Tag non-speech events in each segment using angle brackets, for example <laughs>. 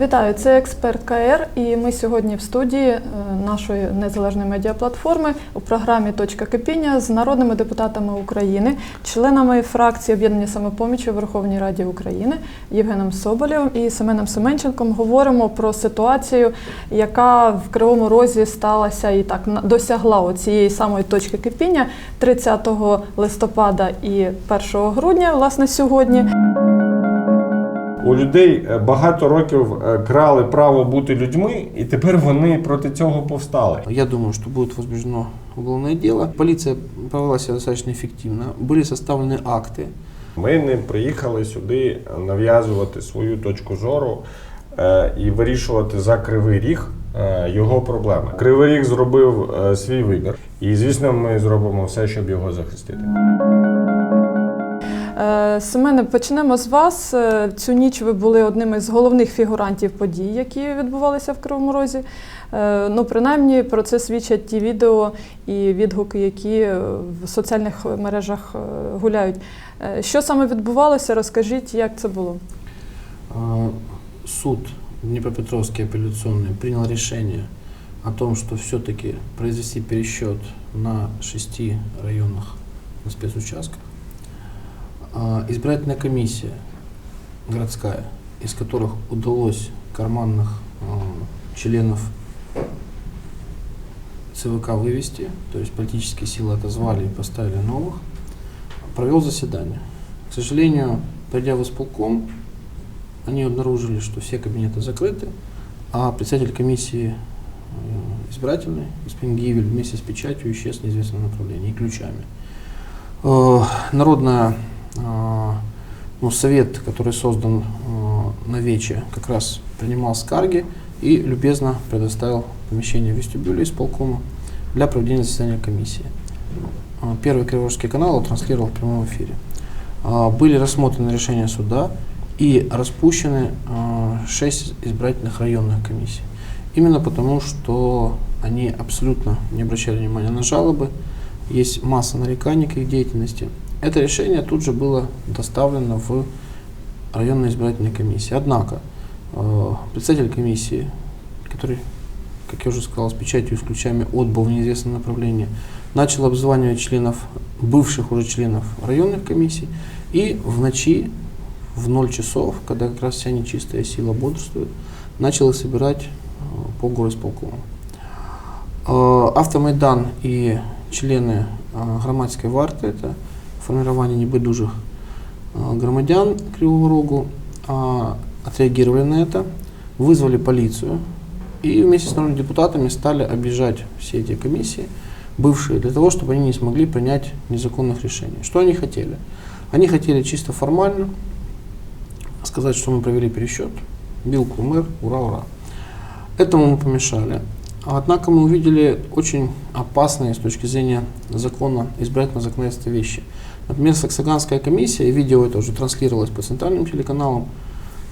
Вітаю, це експерт КР, і ми сьогодні в студії е, нашої незалежної медіаплатформи у програмі Точка кипіння з народними депутатами України, членами фракції об'єднання самопоміч у Верховній Раді України Євгеном Соболєвим і Семеном Семенченком. Говоримо про ситуацію, яка в Кривому Розі сталася і так досягла цієї самої точки кипіння 30 листопада і 1 грудня, власне, сьогодні. У людей е, багато років е, крали право бути людьми, і тепер вони проти цього повстали. Я думаю, что будет возбуждено уголовное дело. Полиция повела себя достаточно эффективно. Были составлены акты. Ми не приїхали сюди нав'язувати свою точку зору е, і вирішувати за кривий ріг е, його проблеми. Кривий ріг зробив е, свій вибір, і звісно, ми зробимо все, щоб його захистити. Е, Семене, почнемо з вас. Е, Цю ніч ви були одним із головних фігурантів подій, які відбувалися в Кривому Розі. Е, Ну, принаймні, про це свідчать ті відео і відгуки, які в соціальних мережах гуляють. Що саме відбувалося? Розкажіть, як це було? Суд Днепропетровский апелляционный принял решение о том, что все-таки произвести пересчет на шести районах на спецучастках. А, Избирательная комиссия городская, из которых удалось карманных а, членов ЦВК вывести, то есть политические силы отозвали и поставили новых, провел заседание. К сожалению, придя в исполком, они обнаружили, что все кабинеты закрыты, а председатель комиссии э, избирательной, господин Гивель, вместе с печатью исчез в неизвестном направлении и ключами. Э, Народная, э, ну, совет, который создан э, на Вече, как раз принимал скарги и любезно предоставил помещение вестибюля исполкома для проведения заседания комиссии. Э, Первый Криворожский канал транслировал в прямом эфире. А, Были рассмотрены решения суда и распущены а, шесть избирательных районных комиссий. Именно потому, что они абсолютно не обращали внимания на жалобы, есть масса нареканий к их деятельности. Это решение тут же было доставлено в районные избирательные комиссии. Однако э, председатель комиссии, который, как я уже сказал, с печатью и с ключами отбыл в неизвестном направлении, начал обзванивать членов, бывших уже членов районных комиссий, и в ночи, в 0 часов, когда как раз вся нечистая сила бодрствует, начал собирать э, по горосполкому. Э, Автомайдан и члены громадской варты, это формирование небайдужих громадян Кривого Рогу, э, отреагировали на это, вызвали полицию и вместе с народными депутатами стали объезжать все эти комиссии, бывшие, для того, чтобы они не смогли принять незаконных решений. Что они хотели? Они хотели чисто формально сказать, что мы провели пересчет, билку мэр, ура, ура. Этому мы помешали. Однако мы увидели очень опасные с точки зрения закона, избирательного законодательства вещи. Например, Саксаганская комиссия, и видео это уже транслировалось по центральным телеканалам,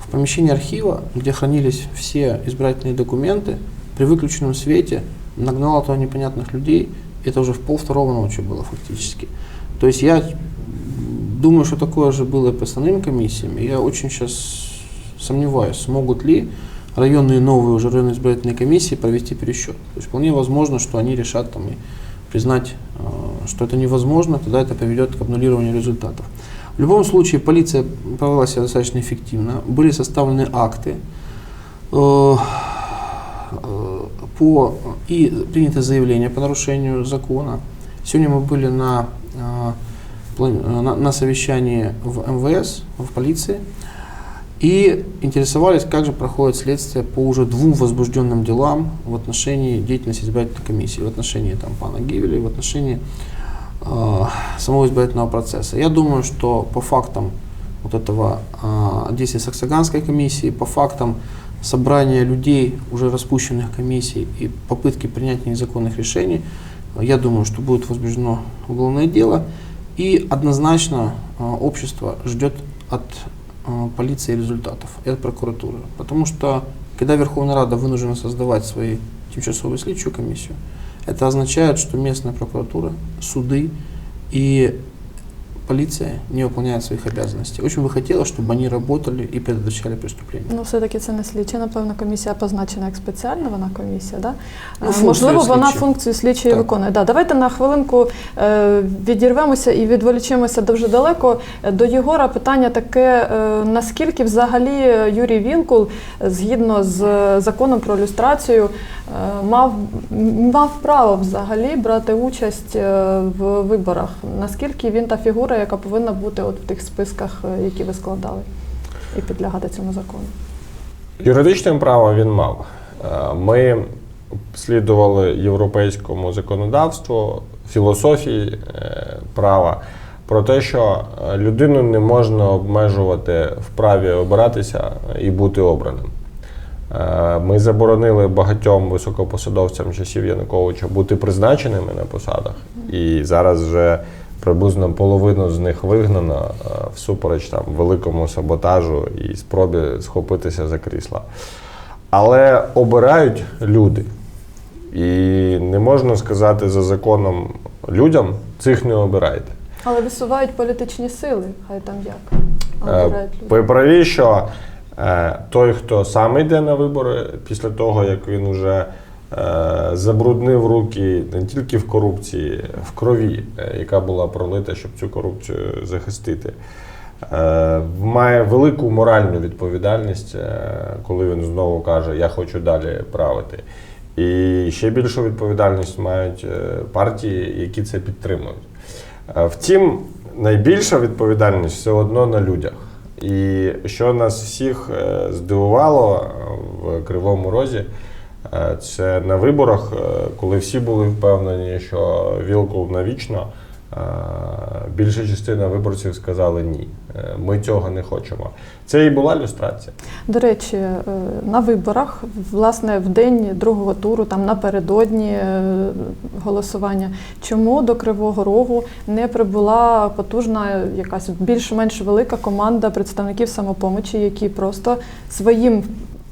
в помещении архива, где хранились все избирательные документы, при выключенном свете нагнала туда непонятных людей. Это уже в пол второго ночи было фактически. То есть я думаю, что такое же было и по остальным комиссиям. Я очень сейчас сомневаюсь, смогут ли районные новые уже районные избирательные комиссии провести пересчет. То есть вполне возможно, что они решат там и признать, э, что это невозможно, тогда это приведет к обнулированию результатов. В любом случае полиция повела себя достаточно эффективно, были составлены акты э, э, по, и принято заявление по нарушению закона. Сегодня мы были на, на, на совещании в МВС, в полиции, и интересовались, как же проходит следствие по уже двум возбужденным делам в отношении деятельности избирательной комиссии, в отношении там, пана Гивеля в отношении э, самого избирательного процесса. Я думаю, что по фактам вот этого э, действия Саксаганской комиссии, по фактам собрания людей, уже распущенных комиссий и попытки принятия незаконных решений, я думаю, что будет возбуждено уголовное дело. И однозначно э, общество ждет от полиции результатов и от прокуратуры. Потому что когда Верховная Рада вынуждена создавать свои тимчасовую следчую комиссию, это означает, что местная прокуратура, суды и полиция не выполняет своих обязанностей. Очень бы хотелось, чтобы они работали и предотвращали преступления. Ну, все-таки це не слідча, напевно, комісія позначена як спеціальна вона комісія, да? Ну, Е, функцію Можливо, вона слідчі. функцію слідчої Так. виконує. Да, давайте на хвилинку е, відірвемося і відволічемося дуже далеко. Е, До Єгора питання таке: е, наскільки взагалі е, Юрій Вілкул, е, згідно з е, законом про люстрацію, е, мав, м- мав право взагалі брати участь е, в виборах? Наскільки він та фігура, Яка повинна бути от в тих списках, е, які ви складали, і підлягати цьому закону? Юридичним правом він мав. Е, Ми слідували європейському законодавству, філософії е, права про те, що людину не можна обмежувати в праві обиратися і бути обраним. Ми заборонили багатьом високопосадовцям часів Януковича бути призначеними на посадах, і зараз вже приблизно половину з них вигнано е, всупереч там великому саботажу і спробі схопитися за крісла. Але обирають люди. І не можна сказати за законом людям, цих не обирайте. Але висувають політичні сили, хай там як. А Е, обирають люди. Ви праві, що е, той, хто сам йде на вибори після того, як він вже е, забруднив руки не тільки в корупції, в крові, е, яка була пролита, щоб цю корупцію захистити, е, має велику моральну відповідальність, е, коли він знову каже, я хочу далі правити. І ще більшу відповідальність мають е, партії, які це підтримують. Е, Втім, найбільша відповідальність все одно на людях. І що нас всіх е, здивувало е, в Кривому Розі, е, це на виборах, е, коли всі були впевнені, що Вілкул навічно, е, більша частина виборців сказали ні. е, Ми цього не хочемо. Це і була люстрація. До речі, е, на виборах, власне, в день другого туру, там напередодні е, голосування, чому до Кривого Рогу не прибула потужна, якась більш-менш велика команда представників самопомочі, які просто своїм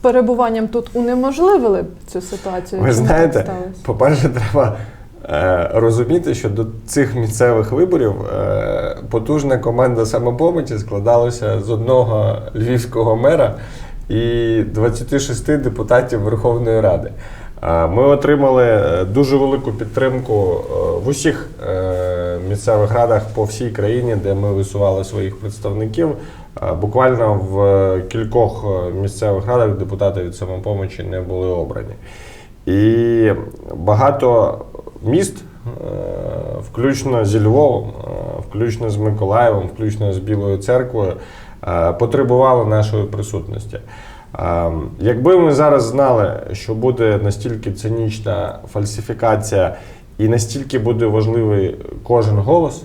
перебуванням тут унеможливили б цю ситуацію? Ви знаєте, по-перше, треба е, розуміти, що до цих місцевих виборів е, потужна команда самопомочі складалася з одного львівського мера і 26 депутатів Верховної Ради. Е, Ми отримали е, дуже велику підтримку е, в усіх місцевих радах по всій країні, де ми висували своїх представників. Е, Буквально в кількох е, місцевих радах депутати від самопомочі не були обрані. І багато міст, е, включно зі Львовом, включно з Миколаєвом, включно з Білою церквою, потребували нашої присутності. Якби ми зараз знали, що буде настільки цинічна фальсифікація і настільки буде важливий кожен голос,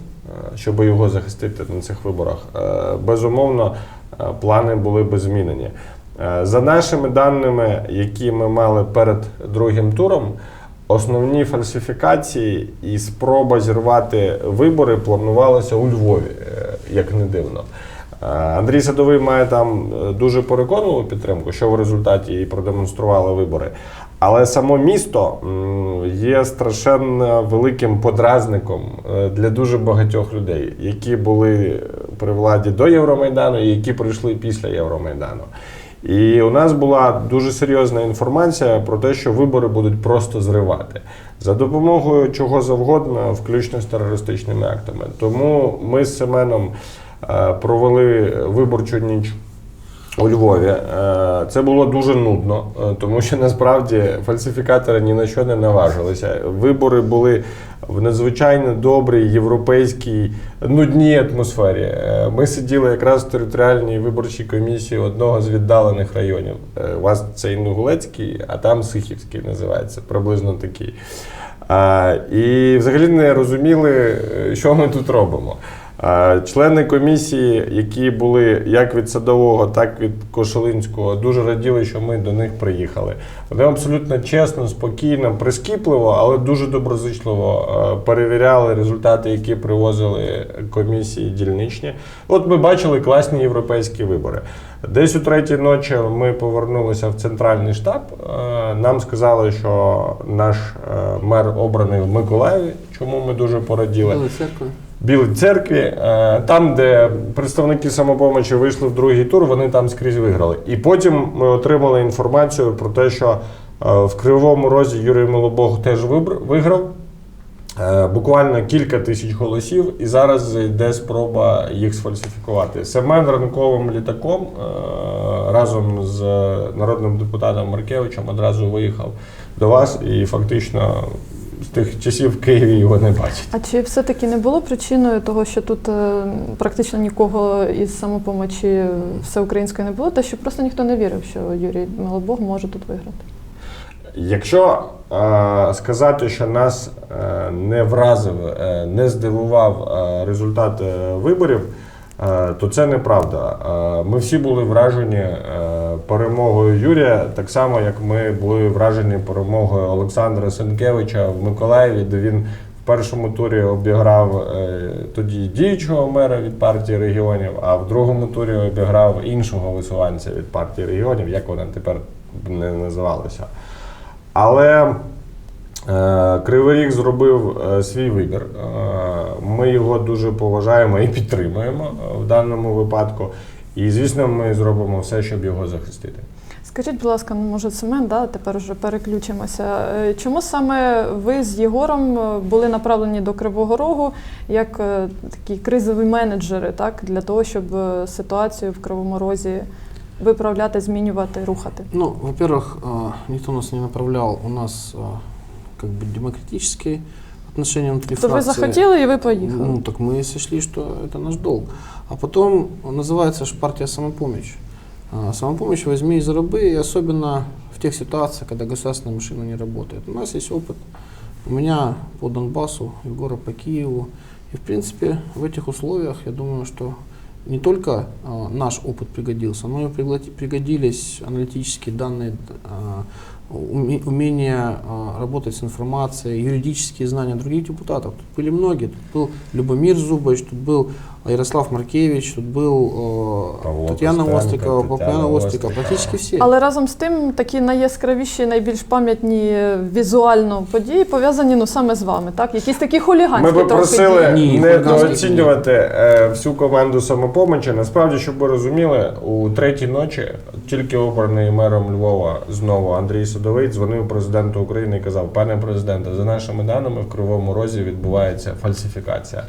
щоб його захистити на цих виборах, е, безумовно, е, плани були би змінені. Е, За нашими даними, які ми мали перед другим туром, основні фальсифікації і спроба зірвати вибори планувалися у Львові, е, як не дивно. Е, Андрій Садовий має там е, дуже переконливу підтримку, що в результаті і продемонстрували вибори. Але само місто є страшенно великим подразником е, для дуже багатьох людей, які були при владі до Євромайдану і які прийшли після Євромайдану. І у нас була дуже серйозна інформація про те, що вибори будуть просто зривати за допомогою чого завгодно, включно з терористичними актами. Тому ми з Семеном е, провели виборчу ніч. У Львові Е, це було дуже нудно, е, тому що насправді фальсифікатори ні на що не наважилися. Вибори були в надзвичайно добрій європейській нудній атмосфері. Е, Ми сиділи якраз в територіальній виборчій комісії одного з віддалених районів. У вас це Інгулецький, а там Сихівський називається, приблизно такий. І взагалі не розуміли, що ми тут робимо. Члени комісії, які були як від садового, так від Кошелинського, дуже раділи, що ми до них приїхали. Вони абсолютно чесно, спокійно, прискіпливо, але дуже доброзичливо е, перевіряли результати, які привозили комісії дільничні. От ми бачили класні європейські вибори. Десь у третій ночі ми повернулися в центральний штаб. Е, Нам сказали, що наш е, мер обраний в Миколаєві, чому ми дуже пораділи. Білій церкві. Е, Там, де представники самопомочі вийшли в другий тур, вони там скрізь виграли. І потім ми отримали інформацію про те, що е, в Кривому Розі Юрій Милобог теж виграв. Е, Буквально кілька тисяч голосів, і зараз йде спроба їх сфальсифікувати. Семен ранковим літаком разом з народним депутатом Маркевичем одразу виїхав до вас і фактично з тих часів в Києві його не бачить. А чи все-таки не було причиною того, що тут е, практично нікого із самопомочі всеукраїнської не було, те, що просто ніхто не вірив, що Юрій Милобог може тут виграти? Якщо е, сказати, що нас е, не вразив, е, не здивував е, результат е, виборів, то це неправда. Е, ми всі були вражені е, перемогою Юрія, так само як ми були вражені перемогою Олександра Сенкевича в Миколаєві, де він в першому турі обіграв е, тоді діючого мера від партії регіонів, а в другому турі обіграв іншого висуванця від партії регіонів, як вона тепер не називалася. Але е, Кривий Ріг зробив е, свій вибір. Е, ми його дуже поважаємо і підтримуємо е, в даному випадку. І, звісно, ми зробимо все, щоб його захистити. Скажіть, будь ласка, ну може Семен, да, тепер вже переключимося. Е, Чому саме ви з Єгором е, були направлені до Кривого Рогу як е, такі кризові менеджери, так, для того, щоб е, ситуацію в Кривому Розі виправляти, змінювати, рухати? Ну, во-первых, э, никто нас не направлял. У нас э, как бы демократические отношения внутри То ви фракции. захотіли і ви поїхали. Ну, так мы сочли, что это наш долг. А потом называется же партия «Самопомощь». А, «Самопомощь» возьми и зараби, и особенно в тех ситуациях, когда государственная машина не работает. У нас есть опыт. У меня по Донбассу, Егора по Киеву. И, в принципе, в этих условиях, я думаю, что не только а, наш опыт пригодился, но и пригла- пригодились аналитические данные, а, уме- умение а, работать с информацией, юридические знания других депутатов. Тут были многие. Тут был Любомир Зубович, тут был Ярослав Маркевич, тут был э, Павло Татьяна Костенко, Острикова, Тетяна Татьяна Острикова, Острикова. практически все. Але разом з тим такі найяскравіші, найбільш пам'ятні візуально події пов'язані ну саме з вами, так? Якісь такі хуліганські Ми би трохи просили дії. Ні, не дооцінювати е, всю команду самопомочі. Насправді, щоб ви розуміли, у третій ночі тільки обраний мером Львова знову Андрій Садовий дзвонив президенту України і казав: пане президенте, за нашими даними в Кривому Розі відбувається фальсифікація.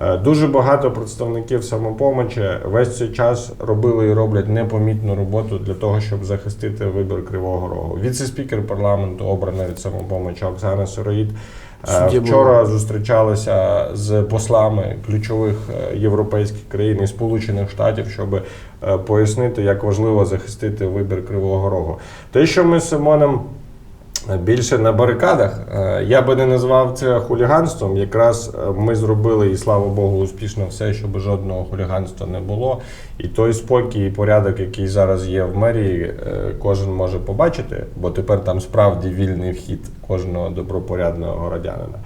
Е, Дуже багато представників самопомочі весь цей час робили і роблять непомітну роботу для того, щоб захистити вибір Кривого Рогу. Віце-спікер парламенту, обраний від самопомочі Оксана Сироїд. е, Вчора зустрічалися з послами ключових е, європейських країн і Сполучених Штатів, щоб е, пояснити, як важливо захистити вибір Кривого Рогу. Те, що ми з Симоном більше на барикадах, е, я би не назвав це хуліганством. Якраз е, ми зробили і слава Богу, успішно все, щоб жодного хуліганства не було. І той спокій і порядок, який зараз є в мерії, е, кожен може побачити, бо тепер там справді вільний вхід кожного добропорядного городянина.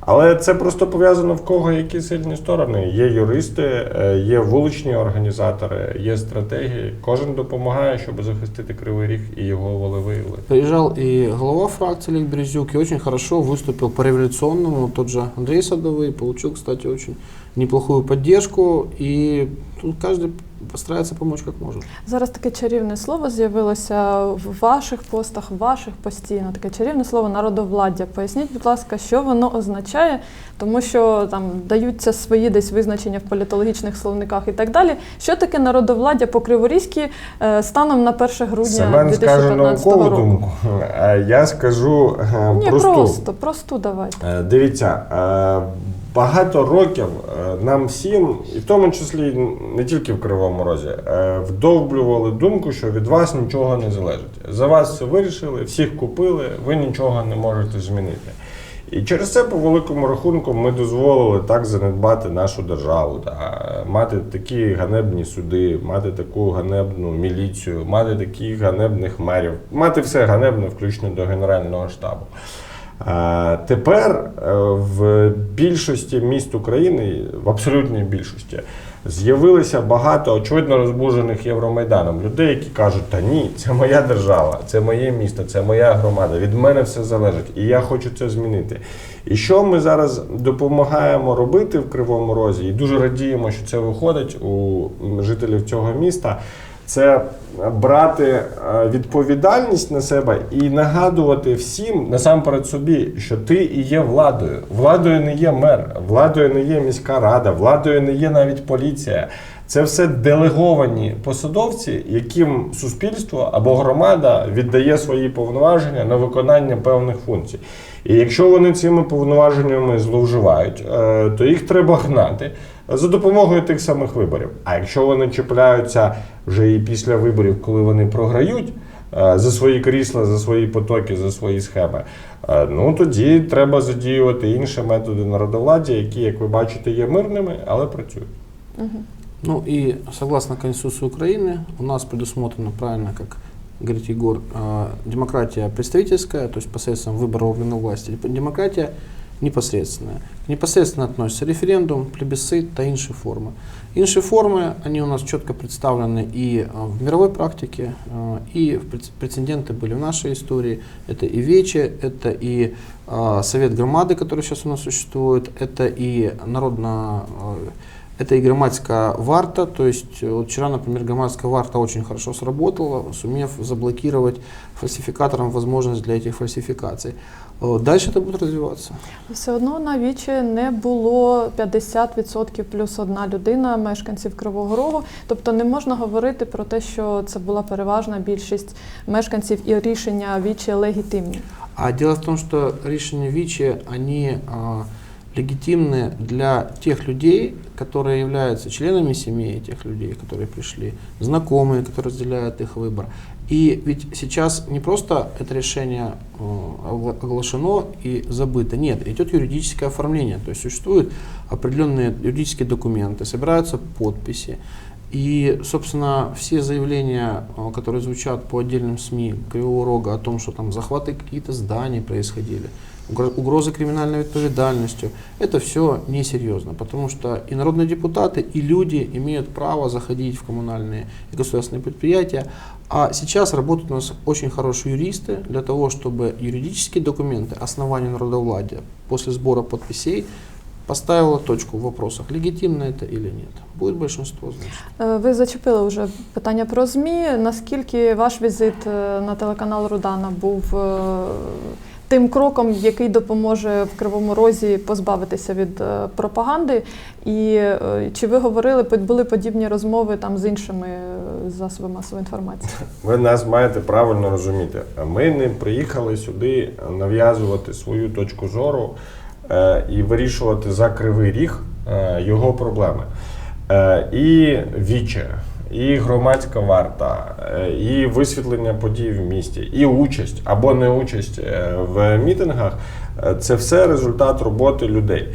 Але це просто пов'язано в кого які сильні сторони. Є юристи, е, є вуличні організатори, є стратегії. Кожен допомагає, щоб захистити кривий ріг і його волевиявили. Приезжал и глава фракции Олег Березюк, и очень хорошо выступил по революционному. Тот же Андрей Садовый получил, кстати, очень неплохую поддержку. И тут каждый постарается помочь как может. Зараз таке чарівне слово з'явилося в ваших постах, в ваших постійно. Таке чарівне слово народовладдя. Поясніть, будь ласка, що воно означає, тому що там даються свої десь визначення в політологічних словниках і так далі. Що таке народовладдя по криворізьки е, станом на 1 грудня Семен 2015 наукову року? думку, а я скажу е, Ні, просту. просто, просту давайте. Е, Дивіться, е, багато років е, нам всім, і в тому числі не тільки в Кривому Розі, е, вдовблювали думку, що від вас нічого не залежить. За вас все вирішили, всіх купили, ви нічого не можете змінити. І через це, по великому рахунку, ми дозволили так занедбати нашу державу, та, мати такі ганебні суди, мати таку ганебну міліцію, мати таких ганебних мерів, мати все ганебне, включно до Генерального штабу. Е, Тепер е, в більшості міст України, в абсолютній більшості, З'явилося багато очевидно розбужених Євромайданом людей, які кажуть, та ні, це моя держава, це моє місто, це моя громада. Від мене все залежить, і я хочу це змінити. І що ми зараз допомагаємо робити в Кривому Розі, і дуже радіємо, що це виходить у жителів цього міста. Це брати е, відповідальність на себе і нагадувати всім насамперед собі, що ти і є владою. Владою не є мер, владою не є міська рада, владою не є навіть поліція. Це все делеговані посадовці, яким суспільство або громада віддає свої повноваження на виконання певних функцій. І якщо вони цими повноваженнями зловживають, е, то їх треба гнати за допомогою тих самих виборів. А якщо вони чіпляються вже і після виборів, коли вони програють е, за свої крісла, за свої потоки, за свої схеми, е, ну тоді треба задіювати інші методи народовладдя, які, як ви бачите, є мирними, але працюють. Ну и согласно Конституции Украины у нас предусмотрено правильно, как говорит Егор, э, демократия представительская, то есть посредством выбора органов власти, и демократия Непосредственная. К непосредственно относится референдум, плебисцит та іншие формы. Іншие формы, они у нас четко представлены и э, в мировой практике, э, и прецеденты были в нашей истории. Это и ВЕЧЕ, это и э, Совет громады, который сейчас у нас существует, это и народно это и громадская варта, то есть вот вчера, например, громадская варта очень хорошо сработала, сумев заблокировать фальсификаторам возможность для этих фальсификаций. Дальше це буде розвиватися. Все одно на вічі не було 50% плюс одна людина мешканців Кривого Рогу. Тобто не можна говорити про те, що це була переважна більшість мешканців і рішення вічі легітимні. А діло в тому, що рішення вічі, вони... легитимны для тех людей, которые являются членами семьи этих людей, которые пришли, знакомые, которые разделяют их выбор. И ведь сейчас не просто это решение э, огла- оглашено и забыто, нет, идет юридическое оформление, то есть существуют определенные юридические документы, собираются подписи, и, собственно, все заявления, э, которые звучат по отдельным СМИ Кривого Рога о том, что там захваты какие-то зданий происходили, угрозы криминальной ответственностью, это все несерьезно, потому что и народные депутаты, и люди имеют право заходить в коммунальные и государственные предприятия, а сейчас работают у нас очень хорошие юристы для того, чтобы юридические документы, основания народовладия после сбора подписей поставила точку в вопросах, легитимно это или нет. Будет большинство, значит. Е, Ви зачепили вже питання про ЗМІ. Наскільки ваш візит е, на телеканал Рудана був е, тим кроком, який допоможе в Кривому Розі позбавитися від е, пропаганди? І е, чи ви говорили, були подібні розмови там з іншими е, засобами масової інформації? <laughs> Ви нас маєте правильно розуміти. Ми не приїхали сюди нав'язувати свою точку зору і вирішувати за кривий ріг його проблеми. І віче, і громадська варта, е, і висвітлення подій в місті, і участь або не участь е, в мітингах е, це все результат роботи людей.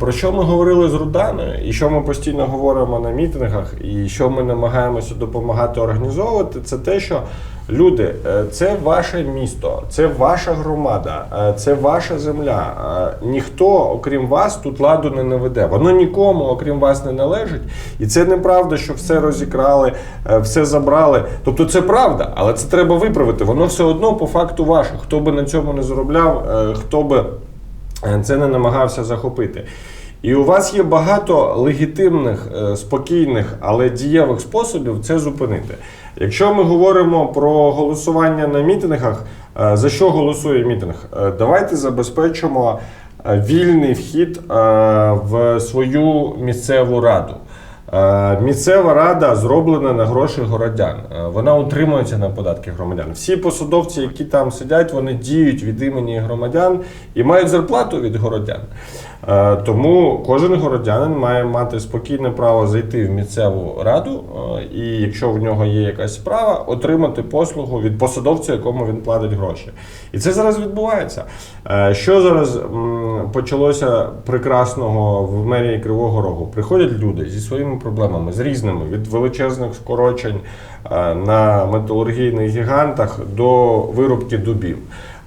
Про що ми говорили з Руданою, і що ми постійно говоримо на мітингах, і що ми намагаємося допомагати організовувати, це те, що люди, е, це ваше місто, це ваша громада, е, це ваша земля. Е, Ніхто, окрім вас, тут ладу не наведе. Воно нікому, окрім вас, не належить. І це неправда, що все розікрали, все забрали. Тобто це правда, але це треба виправити. Воно все одно по факту ваше. Хто би на цьому не заробляв, хто би це не намагався захопити. І у вас є багато легітимних, е, спокійних, але дієвих способів це зупинити. Якщо ми говоримо про голосування на мітингах, е, за що голосує мітинг? Е, Давайте забезпечимо вільний вхід в свою місцеву раду. Місцева рада зроблена на гроші городян. Вона утримується на податки громадян. Всі посадовці, які там сидять, вони діють від імені громадян і мають зарплату від городян. Е, Тому кожен городянин має мати спокійне право зайти в місцеву раду, е, і якщо в нього є якась справа, отримати послугу від посадовця, якому він платить гроші. І це зараз відбувається. Е, Що зараз почалося прекрасного в мерії Кривого Рогу? Приходять люди зі своїми проблемами, з різними, від величезних скорочень на металургійних гігантах до вирубки дубів.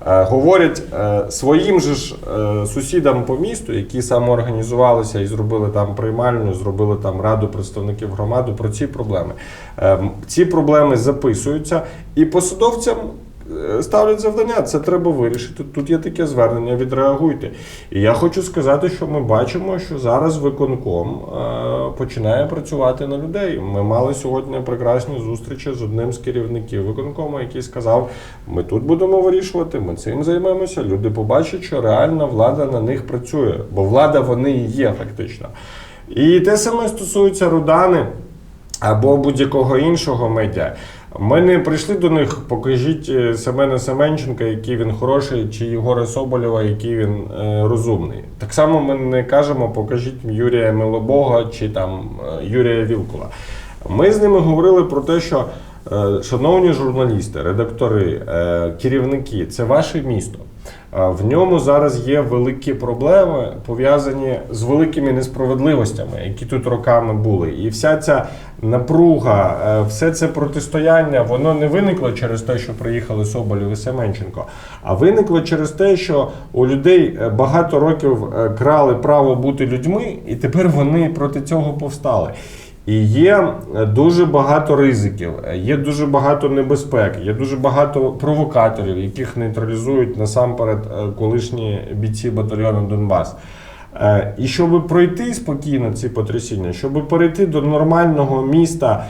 Е, Говорять е, своїм же ж е, сусідам по місту, які самоорганізувалися і зробили там приймальну, зробили там раду представників громади про ці проблеми. Е, Ці проблеми записуються, і посадовцям ставлять завдання. Це треба вирішити. Тут є таке звернення, відреагуйте. І я хочу сказати, що ми бачимо, що зараз виконком е, починає працювати на людей. Ми мали сьогодні прекрасні зустрічі з одним з керівників виконкому, який сказав: ми тут будемо вирішувати, ми цим займемося. Люди побачать, що реальна влада на них працює, бо влада вони і є фактично. І те саме стосується Рудани або будь-якого іншого медіа. Ми не прийшли до них, покажіть е, Семена Семенченка, який він хороший, чи Єгора Соболєва, який він е, розумний. Так само ми не кажемо, покажіть Юрія Милобога чи там е, Юрія Вілкула. Ми з ними говорили про те, що е, шановні журналісти, редактори, е, керівники, це ваше місто. В ньому зараз є великі проблеми, пов'язані з великими несправедливостями, які тут роками були. І вся ця напруга, е, все це протистояння, воно не виникло через те, що приїхали Соболєв і Семенченко, а виникло через те, що у людей е, багато років е, крали право бути людьми, і тепер вони проти цього повстали. І є е, дуже багато ризиків, е, є дуже багато небезпек, є дуже багато провокаторів, яких нейтралізують насамперед е, колишні бійці батальйону Донбас. І щоб пройти спокійно ці потрясіння, щоб перейти до нормального міста,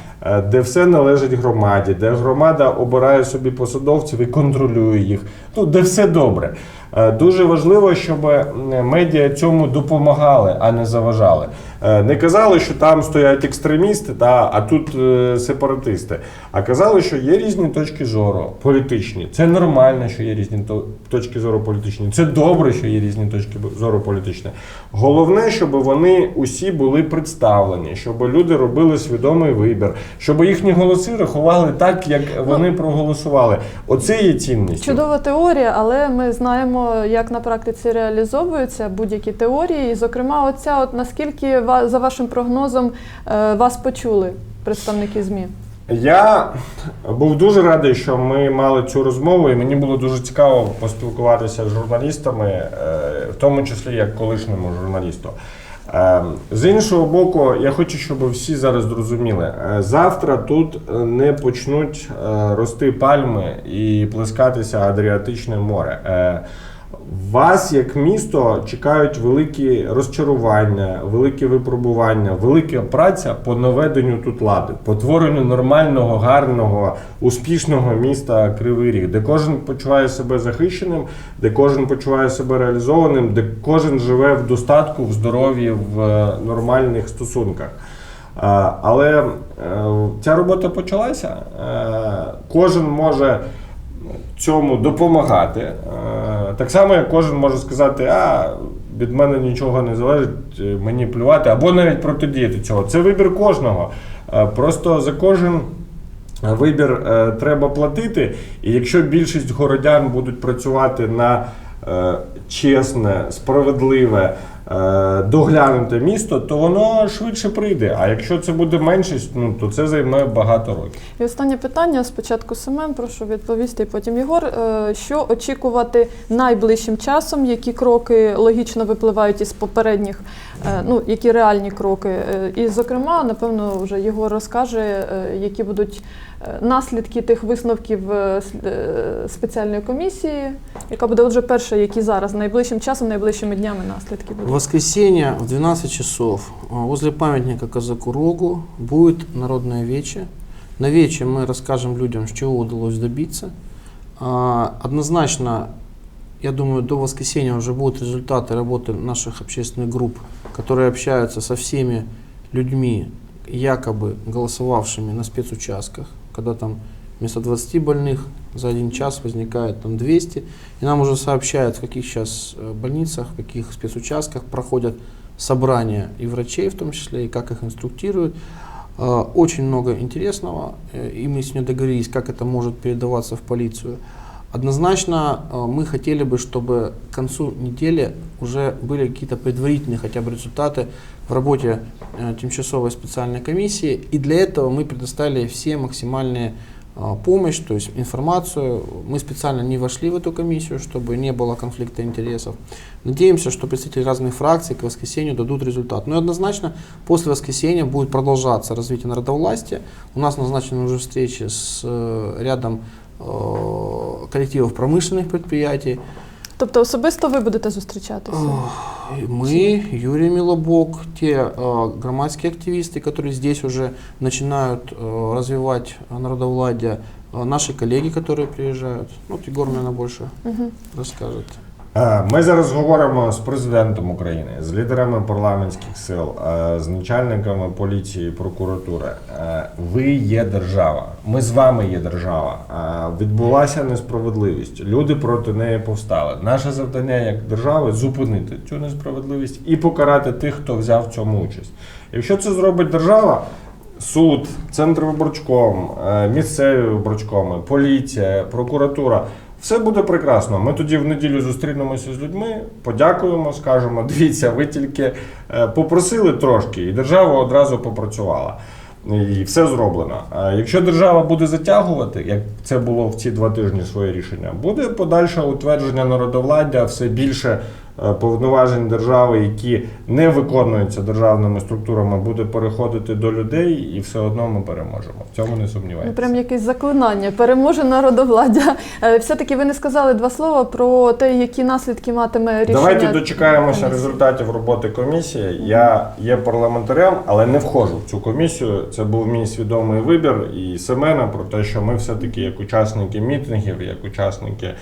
де все належить громаді, де громада обирає собі посадовців і контролює їх, ну де все добре. Е, Дуже важливо, щоб медіа цьому допомагали, а не заважали. Е, Не казали, що там стоять екстремісти, та, а тут е, сепаратисти. А казали, що є різні точки зору політичні. Це нормально, що є різні то- точки зору політичні. Це добре, що є різні точки зору політичні. Головне, щоб вони усі були представлені, щоб люди робили свідомий вибір, щоб їхні голоси рахували так, як вони проголосували. Оце є цінністю. Чудова теорія, але ми знаємо, як на практиці реалізовуються будь-які теорії. І, зокрема, оця, от наскільки за вашим прогнозом е, вас почули представники ЗМІ? Я був дуже радий, що ми мали цю розмову, і мені було дуже цікаво поспілкуватися з журналістами, е, в тому числі як колишньому журналісту. Е, З іншого боку, я хочу, щоб всі зараз зрозуміли, завтра тут не почнуть рости пальми і плескатися Адріатичне море. Вас, як місто, чекають великі розчарування, великі випробування, велика праця по наведенню тут лади, по творенню нормального, гарного, успішного міста Кривий Ріг, де кожен почуває себе захищеним, де кожен почуває себе реалізованим, де кожен живе в достатку, в здоров'ї, в е, нормальних стосунках. Але е, ця робота почалася. Е, Кожен може цьому допомагати. Е, Так само, як кожен може сказати, а від мене нічого не залежить, е, мені плювати, або навіть протидіяти цього. Це вибір кожного. Е, Просто за кожен. Вибір треба платити, і якщо більшість городян будуть працювати на чесне, справедливе, доглянуте місто, то воно швидше прийде. А якщо це буде меншість, ну то це займе багато років. І останнє питання. Спочатку Семен, прошу відповісти, і потім Єгор. Е, Що очікувати найближчим часом? Які кроки логічно випливають із попередніх, е, ну які реальні кроки? Е, І, зокрема, напевно, вже Єгор розкаже, е, які будуть е, наслідки тих висновків е, е, спеціальної комісії, яка буде отже перша, які зараз найближчим часом, найближчими днями наслідки В будуть. воскресенье в 12 часов возле памятника Казаку Рогу будет народное вече. На вече мы расскажем людям, чего удалось добиться. А, Однозначно, я думаю, до воскресенья уже будут результаты работы наших общественных групп, которые общаются со всеми людьми, якобы голосовавшими на спецучастках, когда там вместо 20 больных за один час возникает там 200, и нам уже сообщают, в каких сейчас э, больницах, в каких спецучастках проходят собрания и врачей в том числе, и как их инструктируют. Э, Очень много интересного, э, и мы сегодня договорились, как это может передаваться в полицию. Однозначно э, мы хотели бы, чтобы к концу недели уже были какие-то предварительные хотя бы результаты в работе э, тимчасовой специальной комиссии. И для этого мы предоставили все максимальные а, помощь, то есть информацию. Мы специально не вошли в эту комиссию, чтобы не было конфликта интересов. Надеемся, что представители разных фракций к воскресенью дадут результат. Но и однозначно после воскресенья будет продолжаться развитие народовластия. У нас назначены уже встречи с э, рядом э, коллективов промышленных предприятий. Тобто особисто ви будете зустрічатися? И Мы, Юрий Милобок, те э, громадские активисты, которые здесь уже начинают э, развивать народовладие, э, наши коллеги, которые приезжают. Ну, Вот Егор, наверное, больше Мгм. расскажет. Е, Ми зараз говоримо з президентом України, з лідерами парламентських сил, е, з начальниками поліції, прокуратури. Е, Ви є держава. Ми з вами є держава. Відбулася несправедливість. Люди проти неї повстали. Наше завдання як держави зупинити цю несправедливість і покарати тих, хто взяв в цьому участь. Якщо це зробить держава. Суд, центр виборчком, місцеві виборчкоми, поліція, прокуратура. Все буде прекрасно. Ми тоді в неділю зустрінемося з людьми, подякуємо, скажемо: <laughs> дивіться, ви тільки е, попросили трошки, і держава одразу попрацювала. І все зроблено. А якщо держава буде затягувати, як це було в ці два тижні своє рішення, буде подальше утвердження народовладдя, все більше повноважень держави, які не виконуються державними структурами, буде переходити до людей, і все одно ми переможемо. В цьому не Ну, сумніваємося. прям якесь заклинання. Переможе народовладдя. Е, Все-таки ви не сказали два слова про те, які наслідки матиме рішення. Давайте дочекаємося комісії. результатів роботи комісії. Я є парламентарем, але не входжу в цю комісію. Це був мій свідомий вибір і Семена про те, що ми все-таки як учасники мітингів, як учасники е,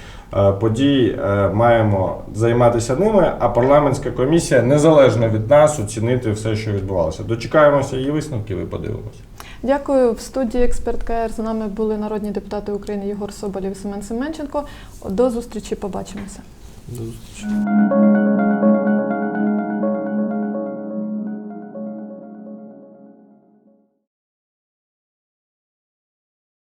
подій е, маємо займатися ними. А парламентська комісія незалежно від нас оцінити все, що відбувалося. Дочекаємося її висновків і подивимося. Дякую. В студії експерт КР з нами були народні депутати України Єгор Соболєв і Семен Семенченко. До зустрічі. Побачимося. До встречи.